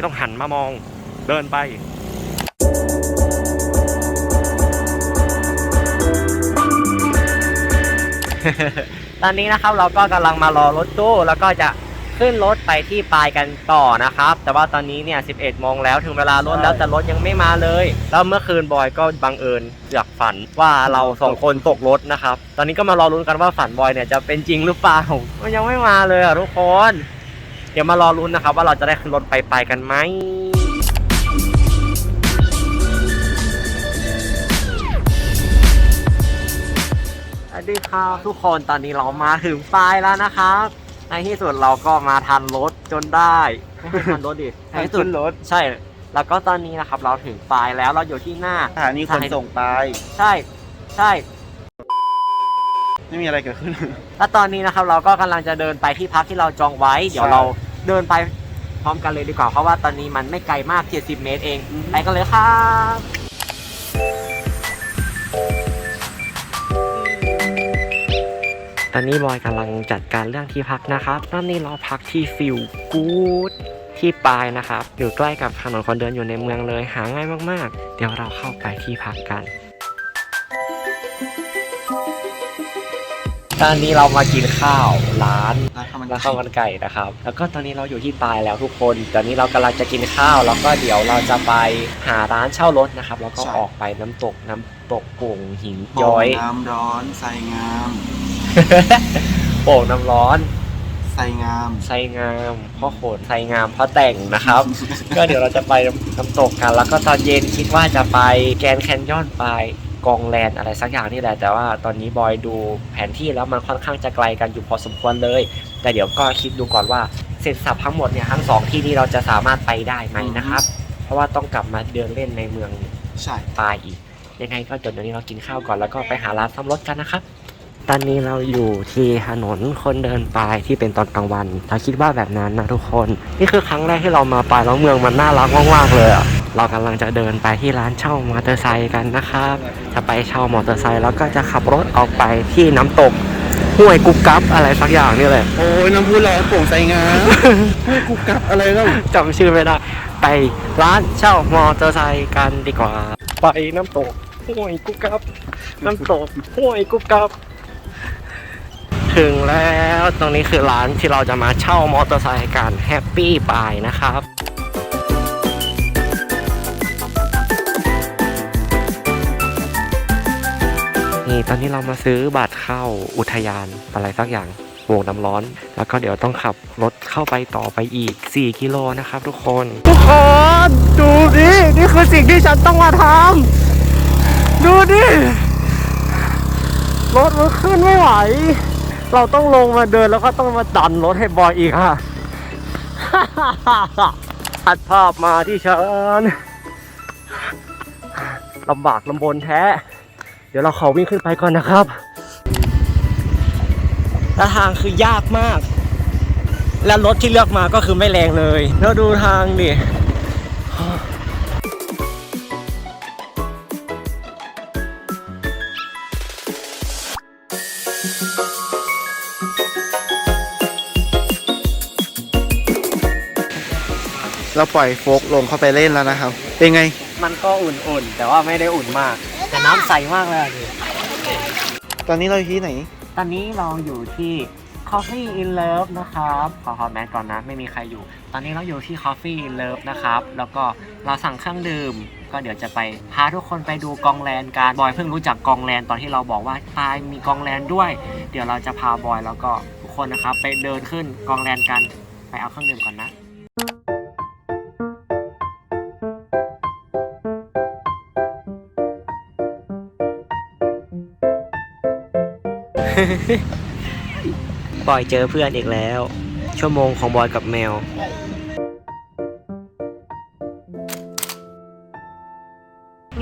ไม่ต้องหันมามองเดินไปตอนนี้นะครับเราก็กำลังมารอรถตู้แล้วก็จะขึ้นรถไปที่ปลายกันต่อนะครับ แต่ว่าตอนนี้เนี่ย 11โมงแล้วถึงเวลารถแล้วแต่รถยังไม่มาเลย แล้วเมื่อคืนบอยก็บังเอิญอยากฝันว่าเราสองคนตกรถนะครับ ตอนนี้ก็มารอลุ้นกันว่าฝันบอยเนี่ยจะเป็นจริงหรือเปล่ามันยังไม่มาเลยอะทุกคน เดี๋ยวมารอลุ้นนะครับ ว่าเราจะได้ขึ้นรถไปไปกันไหมสวัสดีครับทุกคนตอนนี้เรามาถึงปลายแล้วนะครับในที่สุดเราก็มาทันรถจนได้ไม่ใช่ทันรถดิในที่สุดขึ้นรถใช่ แล้วก็ตอนนี้นะครับ เราถึงปลายแล้วเราอยู่ที่หน้าสถานีขนส่งไปใช่ ใช่ ไม่มีอะไรเกิดขึ้น แล้วตอนนี้นะครับเราก็กำลังจะเดินไปที่พักที่เราจองไว้ เดี๋ยวใช่เราเดินไปพร้อมกันเลยดีกว่า เพราะว่าตอนนี้มันไม่ไกลมาก 70 เมตรเอง อือฮึ ไปกันเลยครับ ตอนนี้บอยกำลังจัดการเรื่องที่พักนะครับตอนนี้เราพักที่ฟิลกูดที่ปลายนะครับ อยู่ใกล้กับถนนคนเดินอยู่ในเมืองเลย หาง่ายมากๆ เดี๋ยวเราเข้าไปที่พักกัน ตอนนี้เรามากินข้าวร้านร้านข้าวมันร้านข้าวมันไก่นะครับ แล้วก็ตอนนี้เราอยู่ที่ปลายแล้วทุกคน ตอนนี้เรากำลังจะกินข้าว แล้วก็เดี๋ยวเราจะไปหาร้านเช่ารถนะครับ แล้วก็ออกไปน้ำตกน้ำตกโป่งหินย้อย น้ำร้อนไซงามโป่งน้ำร้อนไซงาม ไซงามพ่อโขนไซงามพ่อแต่งนะครับ ก็เดี๋ยวเราจะไปน้ำตกกัน แล้วก็ตอนเย็นคิดว่าจะไปแกรนด์แคนยอนไป กองแลนอะไรสักอย่างนี่แหละ แต่ว่าตอนนี้บอยดูแผนที่แล้วมันค่อนข้างจะไกลกันอยู่พอสมควรเลย แต่เดี๋ยวก็คิดดูก่อนว่าเสร็จสับทั้งหมดเนี่ยทั้งสองที่นี้เราจะสามารถไปได้ไหมนะครับ เพราะว่าต้องกลับมาเดินเล่นในเมืองใช่ปลายอีก ยังไงก็เดี๋ยวนี้เรากินข้าวก่อนแล้วก็ไปหาร้านซ่อมรถกันนะครับ ตอนนี้เราอยู่ที่ถนนคนเดินปลายที่เป็นตอนกลางวันเราคิดว่าแบบนั้นนะทุกคน นี่คือครั้งแรกที่เรามาปลายแล้วเมืองมันน่ารักมากๆเลยอะ เรากำลังจะเดินไปที่ร้านเช่ามอเตอร์ไซค์กันนะครับ จะไปเช่ามอเตอร์ไซค์แล้วก็จะขับรถออกไปที่น้ำตกห้วยกุ๊กกั๊บอะไรสักอย่างนี่แหละ โอ้ยน้ำพุร้อนโป่งไซงามเฮ้ยกูกลับอะไรแล้วจำชื่อไม่ได้ ไปร้านเช่ามอเตอร์ไซค์กันดีกว่า ไปน้ำตกห้วยกุ๊กกับ น้ำตกห้วยกุ๊กกับถึงแล้วตรงนี้คือร้านที่เราจะมาเช่ามอเตอร์ไซค์กันแฮปปี้ปายนะครับ นี่ตอนนี้เรามาซื้อบัตรเข้าอุทยานอะไรสักอย่างวงน้ำร้อน แล้วก็เดี๋ยวต้องขับรถเข้าไปต่อไปอีก 4 กิโลนะครับทุกคน ทุกคนดูดินี่คือสิ่งที่ฉันต้องมาทำดูดิรถมันขึ้นไม่ไหว เราต้องลงมาเดินแล้วก็ต้องมาดันรถให้บอยอีกค่ะตัดภาพมาที่ฉันลำบากลำบนแท้ เดี๋ยวเราขอวิ่งขึ้นไปก่อนนะครับและทางคือยากมาก และรถที่เลือกมาก็คือไม่แรงเลย แล้วดูทางดิเราปล่อยโฟกลงเข้าไปเล่นแล้วนะครับ เป็นไง มันก็อุ่นๆ แต่ว่าไม่ได้อุ่นมากแต่ น้ำใสมากเลยอะดิตอนนี้เราอยู่ที่ไหน ตอนนี้เราอยู่ที่ Coffee in Love นะครับ ขอขอแมสก่อนนะ ไม่มีใครอยู่ ตอนนี้เราอยู่ที่ Coffee in Love นะครับ แล้วก็เราสั่งเครื่องดื่ม ก็เดี๋ยวจะไปพาทุกคนไปดูกองแลนกัน บอยเพิ่งรู้จักกองแลนตอนที่เราบอกว่าปายมีกองแลนด้วย เดี๋ยวเราจะพาบอยแล้วก็ทุกคนนะครับ ไปเดินขึ้นกองแลนกัน ไปเอาเครื่องดื่มก่อนนะ บอยเจอเพื่อนอีกแล้ว ชั่วโมงของบอยกับแมว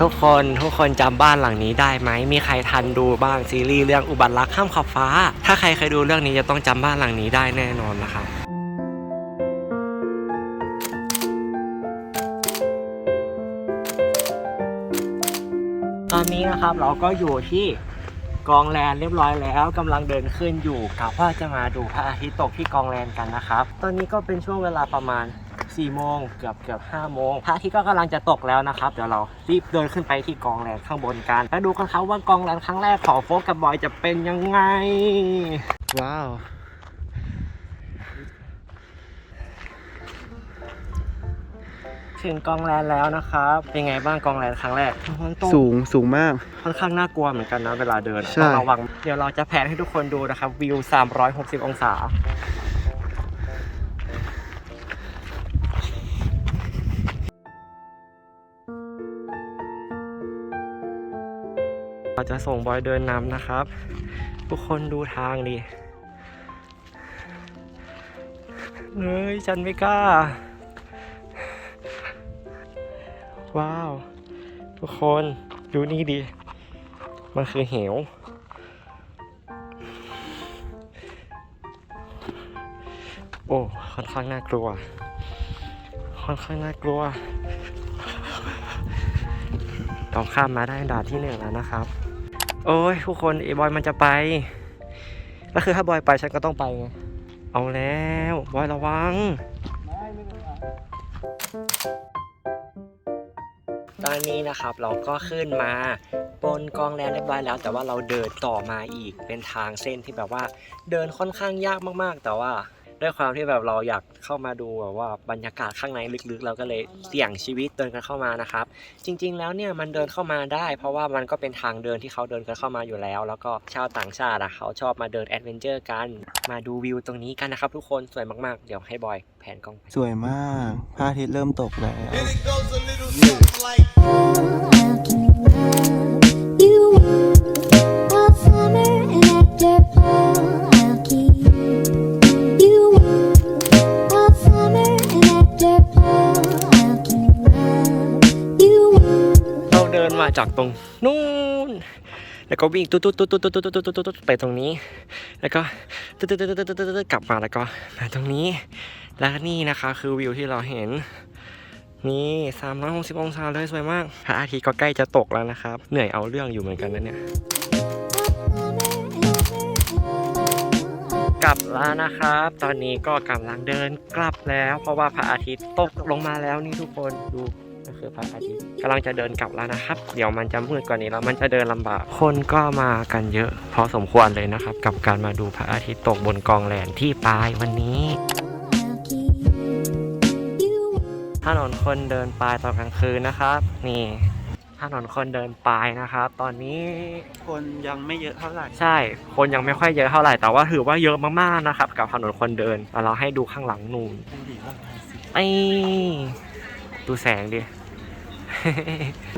ทุกคนทุกคนจำบ้านหลังนี้ได้ไหม มีใครทันดูบ้างซีรีส์เรื่องอุบัติรักข้ามขอบฟ้า ถ้าใครเคยดูเรื่องนี้จะต้องจำบ้านหลังนี้ได้แน่นอนนะครับตอนนี้นะครับเราก็อยู่ที่ กองแลนเรียบร้อยแล้วกำลังเดินขึ้นอยู่กับว่าจะมาดูพระอาทิตย์ตกที่กองแลนกันนะครับ ตอนนี้ก็เป็นช่วงเวลาประมาณ4โมงเกือบเกือบ5โมงพระอาทิตย์ก็กำลังจะตกแล้วนะครับ เดี๋ยวเรารีบเดินขึ้นไปที่กองแลนข้างบนกันแล้วดูกันครับว่ากองแลนครั้งแรกของโฟกกับบอยจะเป็นยังไง ว้าว ถึงกองแลนแล้วนะครับ เป็นไงบ้างกองแลนครั้งแรกมันตกสูงสูงมาก ค่อนข้างน่ากลัวเหมือนกันนะเวลาเดินใช่ ต้องระวัง เดี๋ยวเราจะแผนให้ทุกคนดูนะครับ วิว 360 องศา เราจะส่งบอยเดินนำนะครับ ทุกคนดูทางดิเฮ้ยฉันไม่กล้า ว้าว ทุกคนดูนี่ดิ มันคือเหว โอ้ค่อนข้างน่ากลัว ค่อนข้างน่ากลัวเราข้ามมาได้ด่านที่หนึ่งแล้วนะครับ โอ้ยทุกคนไอ้บอยมันจะไป แล้วคือถ้าบอยไปฉันก็ต้องไปไง เอาแล้ว บอยระวังตอ ตอนนี้นะครับเราก็ขึ้นมาบนกองแรงเรียบร้อยแล้ว แต่ว่าเราเดินต่อมาอีกเป็นทางเส้นที่แบบว่าเดินค่อนข้างยากมากๆ แต่ว่า ด้วยความที่แบบเราอยากเข้ามาดูแบบว่าบรรยากาศข้างในลึกๆ เราก็เลยเสี่ยงชีวิตเดินกันเข้ามานะครับ จริง ๆ แล้วเนี่ยมันเดินเข้ามาได้ เพราะว่ามันก็เป็นทางเดินที่เขาเดินกันเข้ามาอยู่แล้ว แล้วก็ชาวต่างชาติอะเขาชอบมาเดินแอดเวนเจอร์กันมาดูวิวตรงนี้กันนะครับทุกคนสวยมากๆ เดี๋ยวให้บอยแผนกล้องไปสวยมากพระอาทิตย์เริ่มตกแล้ว And it goes a little something like จากตรงนู้นแล้วก็วิ่งตุ๊ดตุ๊ดตุ๊ดตุ๊ดตุ๊ดตุ๊ดตุ๊ดตุ๊ดตุ๊ดไปตรงนี้ แล้วก็ตุ๊ดตุ๊ดตุ๊ดตุ๊ดตุ๊ดตุ๊ดกลับมาแล้วก็มาตรงนี้ แล้วนี่นะคะคือวิวที่เราเห็นนี่360องศาเลยสวยมากพระอาทิตย์ก็ใกล้จะตกแล้วนะครับ เหนื่อยเอาเรื่องอยู่เหมือนกันนะเนี่ยกลับแล้วนะครับ ตอนนี้ก็กำลังเดินกลับแล้ว เพราะว่าพระอาทิตย์ตกลงมาแล้วนี่ทุกคนดู ก็คือพระอาทิตย์กำลังจะเดินกลับแล้วนะครับ เดี๋ยวมันจะมืดกว่านี้แล้วมันจะเดินลำบาก คนก็มากันเยอะ พอสมควรเลยนะครับ กับการมาดูพระอาทิตย์ตกบนกองแหลนที่ปลายวันนี้ถนนคนเดินปลายตอนกลางคืนนะครับ นี่ถนนคนเดินปลายนะครับ ตอนนี้คนยังไม่เยอะเท่าไหร่ใช่ คนยังไม่ค่อยเยอะเท่าไหร่แต่ว่าถือว่าเยอะมากๆนะครับ กับถนนคนเดินแต่เราให้ดูข้างหลังนูนไอ้ ดูแสงดิ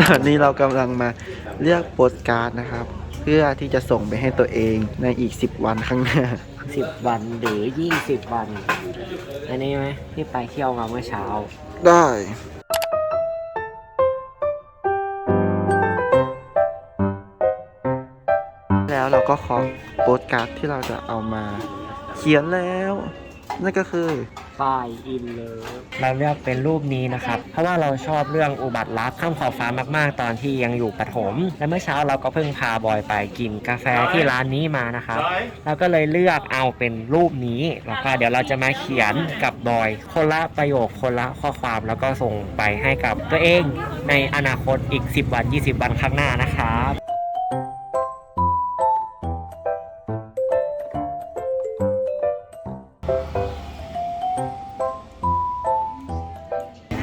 ตอนนี้เรากำลังมาเลือกโปสการ์ดนะครับ เพื่อที่จะส่งไปให้ตัวเองในอีก 10 วันข้างหน้า สิบวันหรือยี่สิบวัน อันนี้ไหมที่ไปเที่ยวมาเมื่อเช้า ได้ แล้วเราก็ขอโปสการ์ดที่เราจะเอามา เขียนแล้ว นั่นก็คือป้ายอินเลยเราเลือกเป็นรูปนี้นะครับ เพราะว่าเราชอบเรื่องอุบัติรักข้ามขอบฟ้ามากๆ ตอนที่ยังอยู่ประถมและเมื่อเช้าเราก็เพิ่งพาบอยไปกินกาแฟที่ร้านนี้มานะครับ เราก็เลยเลือกเอาเป็นรูปนี้ แล้วก็เดี๋ยวเราจะมาเขียนกับบอย คนละประโยคคนละข้อความแล้วก็ส่งไปให้กับตัวเองในอนาคตอีก 10 วัน 20 วันข้างหน้านะครับ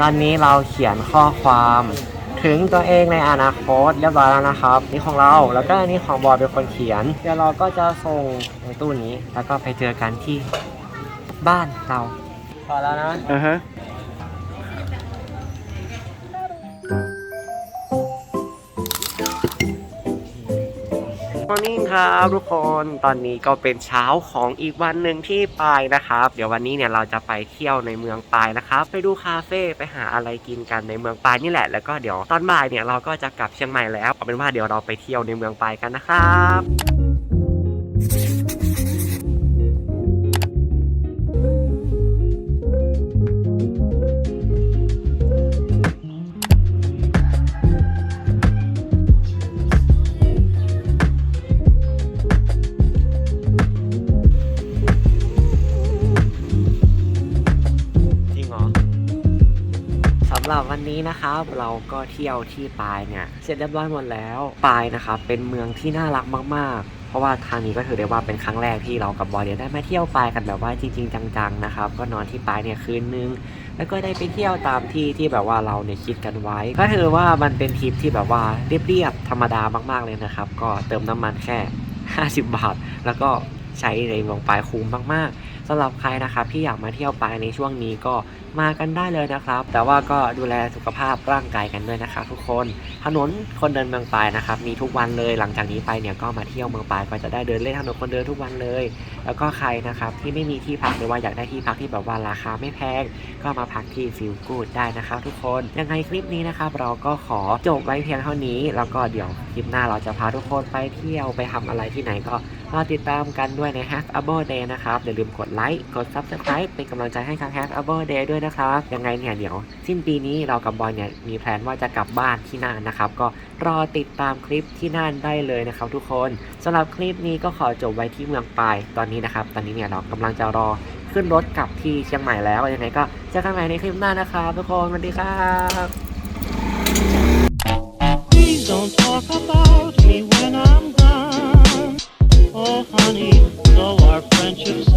ตอนนี้เราเขียนข้อความถึงตัวเองในอนาคตเรียบร้อยแล้วนะครับ นี่ของเราแล้วก็อันนี้ของบอยเป็นคนเขียน เดี๋ยวเราก็จะส่งในตู้นี้ แล้วก็ไปเจอกันที่บ้านเราพอแล้วนะ อ่าฮะ มอร์นิ่งครับทุกคนตอนนี้ก็เป็นเช้าของอีกวันหนึ่งที่ปายนะครับ เดี๋ยววันนี้เนี่ยเราจะไปเที่ยวในเมืองปายนะครับ ไปดูคาเฟ่ไปหาอะไรกินกันในเมืองปายนี่แหละ แล้วก็เดี๋ยวตอนบ่ายเนี่ยเราก็จะกลับเชียงใหม่แล้วเอาเป็นว่าเดี๋ยวเราไปเที่ยวในเมืองปายกันนะครับ นี้นะครับเราก็เที่ยวที่ปายเนี่ยเสร็จเรียบร้อยหมดแล้วปายนะครับเป็นเมืองที่น่ารักมากๆ เพราะว่าทางนี้ก็ถือได้ว่าเป็นครั้งแรกที่เรากับบอยเนี่ยได้มาเที่ยวปายกันแบบว่าจริง ๆ จังๆนะครับก็นอนที่ปายเนี่ยคืนนึงแล้วก็ได้ไปเที่ยวตามที่ที่แบบว่าเราเนี่ยคิดกันไว้ ก็ถือว่ามันเป็นทริปที่แบบว่าเรียบๆธรรมดามากๆเลยนะครับ ก็เติมน้ำมันแค่ 50 บาท แล้วก็ ใช้ในเมืองปายคุ้มมากๆสำหรับใครนะครับที่อยากมาเที่ยวปายในช่วงนี้ก็มากันได้เลยนะครับ แต่ว่าก็ดูแลสุขภาพร่างกายกันด้วยนะครับทุกคน ถนนคนเดินเมืองปายนะครับมีทุกวันเลยหลังจากนี้ไปเนี่ยก็มาเที่ยวเมืองปายก็จะได้เดินเล่นถนนคนเดินทุกวันเลย แล้วก็ใครนะครับที่ไม่มีที่พักหรือว่าอยากได้ที่พักที่แบบว่าราคาไม่แพงก็มาพักที่ฟิลกูดได้นะครับทุกคนยังไงคลิปนี้นะครับเราก็ขอจบไว้เพียงเท่านี้ แล้วก็เดี๋ยวคลิปหน้าเราจะพาทุกคนไปเที่ยวไปทำอะไรที่ไหนก็ รอติดตามกันด้วยใน Hasable Day นะครับอย่าลืมกดไลค์กด Subscribe เป็นกำลังใจให้ทาง Hasable Day ด้วยนะครับยังไงเนี่ยเดี๋ยว สิ้นปีนี้เรากับบอยเนี่ยมีแพลนว่าจะกลับบ้านที่น่านนะครับ ก็รอติดตามคลิปที่น่านได้เลยนะครับ ทุกคนสำหรับคลิปนี้ก็ขอจบไว้ที่เมืองปายตอนนี้นะครับ ตอนนี้เนี่ยเรากำลังจะรอขึ้นรถกลับที่เชียงใหม่แล้วยังไงก็เจอกันใหม่ในคลิปหน้านะครับทุกคนสวัสดีครับ don't talk about honey, though our friendship's